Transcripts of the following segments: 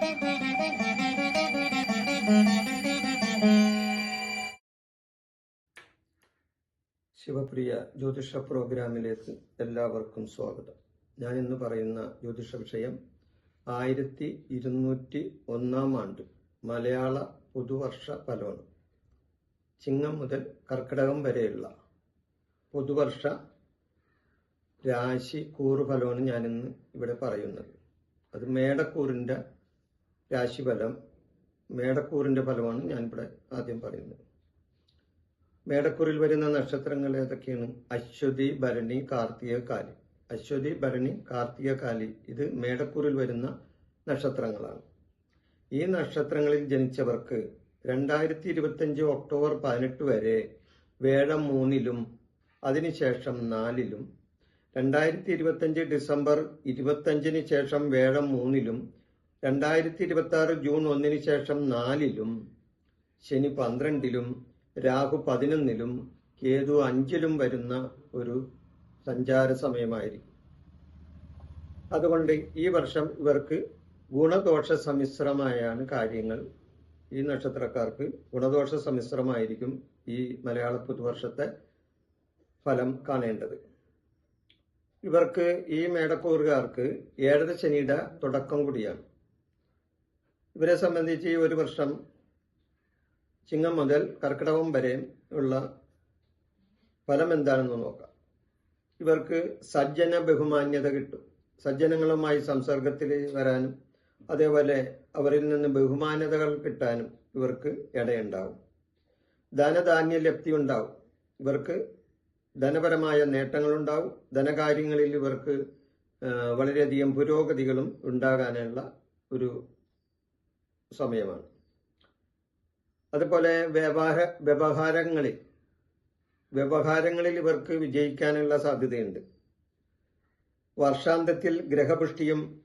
ശിവപ്രിയ ജ്യോതിഷ പ്രോഗ്രാമിലേക്ക് എല്ലാവർക്കും സ്വാഗതം. ഞാൻ ഇന്ന് പറയുന്ന ജ്യോതിഷ വിഷയം ആയിരത്തി ഇരുന്നൂറ്റി ഒന്നാം ആണ്ട് മലയാള പുതുവർഷ ഫലമാണ്. ചിങ്ങം മുതൽ കർക്കിടകം വരെയുള്ള പുതുവർഷ രാശി കൂറ് ഫലമാണ് ഞാനിന്ന് ഇവിടെ പറയുന്നത്. അത് മേടക്കൂറിന്റെ രാശിഫലം മേടക്കൂറിന്റെ ഫലമാണ് ഞാനിവിടെ ആദ്യം പറയുന്നത്. മേടക്കൂറിൽ വരുന്ന നക്ഷത്രങ്ങൾ ഏതൊക്കെയാണ്? അശ്വതി ഭരണി കാർത്തിക കാലി. അശ്വതി ഭരണി കാർത്തിക കാലി. ഇത് മേടക്കൂറിൽ വരുന്ന നക്ഷത്രങ്ങളാണ്. ഈ നക്ഷത്രങ്ങളിൽ ജനിച്ചവർക്ക് രണ്ടായിരത്തി ഇരുപത്തഞ്ച് ഒക്ടോബർ പതിനെട്ട് വരെ വേഴം മൂന്നിലും അതിനുശേഷം നാലിലും രണ്ടായിരത്തി ഇരുപത്തഞ്ച് ഡിസംബർ ഇരുപത്തഞ്ചിന് ശേഷം വേഴം മൂന്നിലും രണ്ടായിരത്തി ഇരുപത്തി ആറ് ജൂൺ ഒന്നിന് ശേഷം നാലിലും ശനി പന്ത്രണ്ടിലും രാഹു പതിനൊന്നിലും കേതു അഞ്ചിലും വരുന്ന ഒരു സഞ്ചാര സമയമായിരിക്കും. അതുകൊണ്ട് ഈ വർഷം ഇവർക്ക് ഗുണദോഷ സമ്മിശ്രമായാണ് കാര്യങ്ങൾ. ഈ നക്ഷത്രക്കാർക്ക് ഗുണദോഷ സമ്മിശ്രമായിരിക്കും ഈ മലയാള പുതുവർഷത്തെ ഫലം കാണേണ്ടത്. ഇവർക്ക് ഈ മേടക്കൂറുകാർക്ക് ഏഴര ശനിയുടെ തുടക്കം കൂടിയാണ്. ഇവരെ സംബന്ധിച്ച് ഒരു വർഷം ചിങ്ങം മുതൽ കർക്കിടകം വരെ ഉള്ള ഫലം എന്താണെന്ന് നോക്കാം. ഇവർക്ക് സജ്ജന ബഹുമാന്യത കിട്ടും. സജ്ജനങ്ങളുമായി സംസർഗത്തിൽ വരാനും അതേപോലെ അവരിൽ നിന്ന് ബഹുമാന്യതകൾ കിട്ടാനും ഇവർക്ക് ഇടയുണ്ടാവും. ധനധാന്യ ലബ്ധി ഉണ്ടാവും. ഇവർക്ക് ധനപരമായ നേട്ടങ്ങളുണ്ടാവും ധനകാര്യങ്ങളിൽ ഇവർക്ക് വളരെയധികം പുരോഗതികളും ഉണ്ടാകാനുള്ള ഒരു സമയമാണ്. അതുപോലെ വ്യവഹാര വ്യവഹാരങ്ങളിൽ വ്യവഹാരങ്ങളിൽ ഇവർക്ക് വിജയിക്കാനുള്ള സാധ്യതയുണ്ട്. വർഷാന്തത്തിൽ ഗ്രഹപുഷ്ടിയും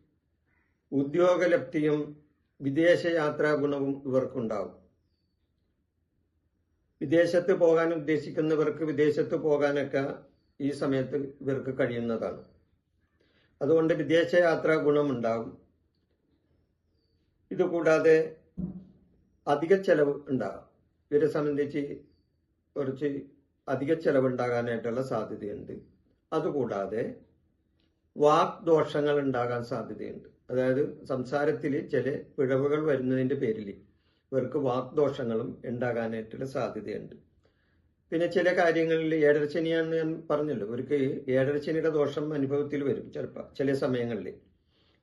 ഉദ്യോഗലബ്ധിയും വിദേശയാത്രാ ഗുണവും ഇവർക്കുണ്ടാവും. വിദേശത്ത് പോകാൻ ഉദ്ദേശിക്കുന്നവർക്ക് വിദേശത്ത് പോകാനൊക്കെ ഈ സമയത്ത് ഇവർക്ക് കഴിയുന്നതാണ്. അതുകൊണ്ട് വിദേശയാത്രാ ഗുണമുണ്ടാകും. ഇതുകൂടാതെ അധിക ചെലവ് ഉണ്ടാകാം. ഇവരെ സംബന്ധിച്ച് കുറച്ച് അധിക ചെലവ് ഉണ്ടാകാനായിട്ടുള്ള സാധ്യതയുണ്ട്. അതുകൂടാതെ വാക്ദോഷങ്ങൾ ഉണ്ടാകാൻ സാധ്യതയുണ്ട്. അതായത് സംസാരത്തിൽ ചില പിഴവുകൾ വരുന്നതിന്റെ പേരിൽ ഇവർക്ക് വാക്ദോഷങ്ങളും ഉണ്ടാകാനായിട്ടുള്ള സാധ്യതയുണ്ട്. പിന്നെ ചില കാര്യങ്ങളിൽ ഏഴരശനിയാണെന്ന് ഞാൻ പറഞ്ഞല്ലോ. ഇവർക്ക് ഏഴരശനിയുടെ ദോഷം അനുഭവത്തിൽ വരും ചിലപ്പോൾ ചില സമയങ്ങളിൽ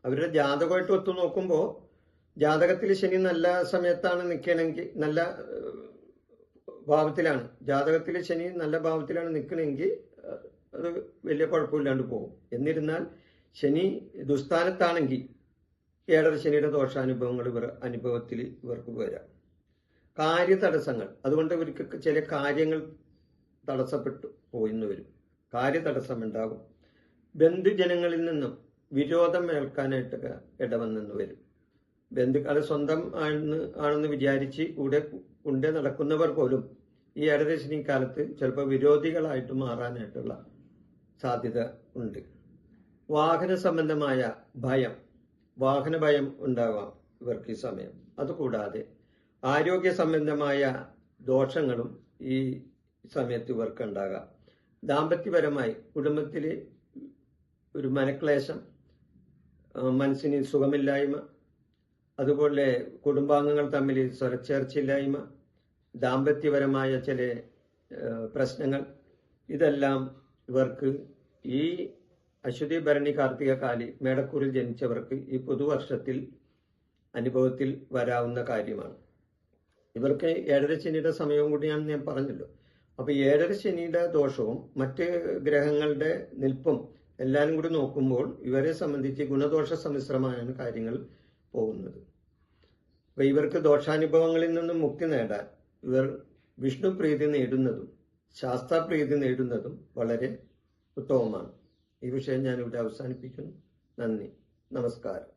അവരുടെ ജാതകമായിട്ട് ഒത്തു നോക്കുമ്പോൾ ജാതകത്തിൽ ശനി നല്ല സമയത്താണ് നിൽക്കണമെങ്കിൽ നല്ല ഭാവത്തിലാണ്. ജാതകത്തിൽ ശനി നല്ല ഭാവത്തിലാണ് നിൽക്കണമെങ്കിൽ അത് വലിയ കുഴപ്പമില്ലാണ്ട് പോകും. എന്നിരുന്നാൽ ശനി ദുസ്ഥാനത്താണെങ്കിൽ ഏഴര ശനിയുടെ ദോഷാനുഭവങ്ങൾ ഇവർ അനുഭവത്തിൽ ഇവർക്ക് വരാം. കാര്യതടസ്സങ്ങൾ. അതുകൊണ്ട് ഇവർക്ക് ചില കാര്യങ്ങൾ തടസ്സപ്പെട്ടു പോയിന്ന് വരും. കാര്യതടസ്സം ഉണ്ടാകും ബന്ധുജനങ്ങളിൽ നിന്നും വിരോധം ഏൽക്കാനായിട്ട് ഇടവന്നെന്ന് വരും. ബന്ധുക്കൾ സ്വന്തം ആണെന്ന് ആണെന്ന് വിചാരിച്ച് കൂടെ കൊണ്ടേ നടക്കുന്നവർ പോലും ഈ ഏഴരശനി കാലത്ത് ചിലപ്പോൾ വിരോധികളായിട്ട് മാറാനായിട്ടുള്ള സാധ്യത ഉണ്ട്. വാഹന സംബന്ധമായ ഭയം വാഹന ഭയം ഉണ്ടാവാം ഇവർക്ക് ഈ സമയം. അതുകൂടാതെ ആരോഗ്യ സംബന്ധമായ ദോഷങ്ങളും ഈ സമയത്ത് ഇവർക്ക് ഉണ്ടാകാം. ദാമ്പത്യപരമായി കുടുംബത്തിൽ ഒരു മനക്ലേശം മനസ്സിന് സുഖമില്ലായ്മ അതുപോലെ കുടുംബാംഗങ്ങൾ തമ്മിൽ സ്വരച്ചേർച്ചയില്ലായ്മ ദാമ്പത്യപരമായ ചില പ്രശ്നങ്ങൾ ഇതെല്ലാം ഇവർക്ക് ഈ അശ്വതി ഭരണി കാർത്തിക കാലി മേടക്കൂറിൽ ജനിച്ചവർക്ക് ഈ പുതുവർഷത്തിൽ അനുഭവത്തിൽ വരാവുന്ന കാര്യമാണ്. ഇവർക്ക് ഏഴര ശനിയുടെ സമയവും കൂടിയാണെന്ന് ഞാൻ പറഞ്ഞല്ലോ. അപ്പൊ ഏഴര ശനിയുടെ ദോഷവും മറ്റ് ഗ്രഹങ്ങളുടെ നിൽപ്പും എല്ലാവരും കൂടി നോക്കുമ്പോൾ ഇവരെ സംബന്ധിച്ച് ഗുണദോഷ സമ്മിശ്രമായാണ് കാര്യങ്ങൾ പോകുന്നത്. അപ്പൊ ഇവർക്ക് ദോഷാനുഭവങ്ങളിൽ നിന്നും മുക്തി നേടാൻ ഇവർ വിഷ്ണു പ്രീതി നേടുന്നതും ശാസ്ത്രപ്രീതി നേടുന്നതും വളരെ ഉത്തമമാണ്. ഈ വിഷയം ഞാൻ ഇവിടെ അവസാനിപ്പിക്കുന്നു. നന്ദി. നമസ്കാരം.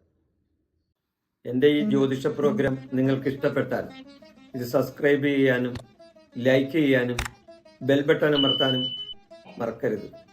എന്റെ ഈ ജ്യോതിഷ പ്രോഗ്രാം നിങ്ങൾക്ക് ഇഷ്ടപ്പെട്ടാൽ ഇത് സബ്സ്ക്രൈബ് ചെയ്യാനും ലൈക്ക് ചെയ്യാനും ബെൽ ബട്ടൺ അമർത്താനും മറക്കരുത്.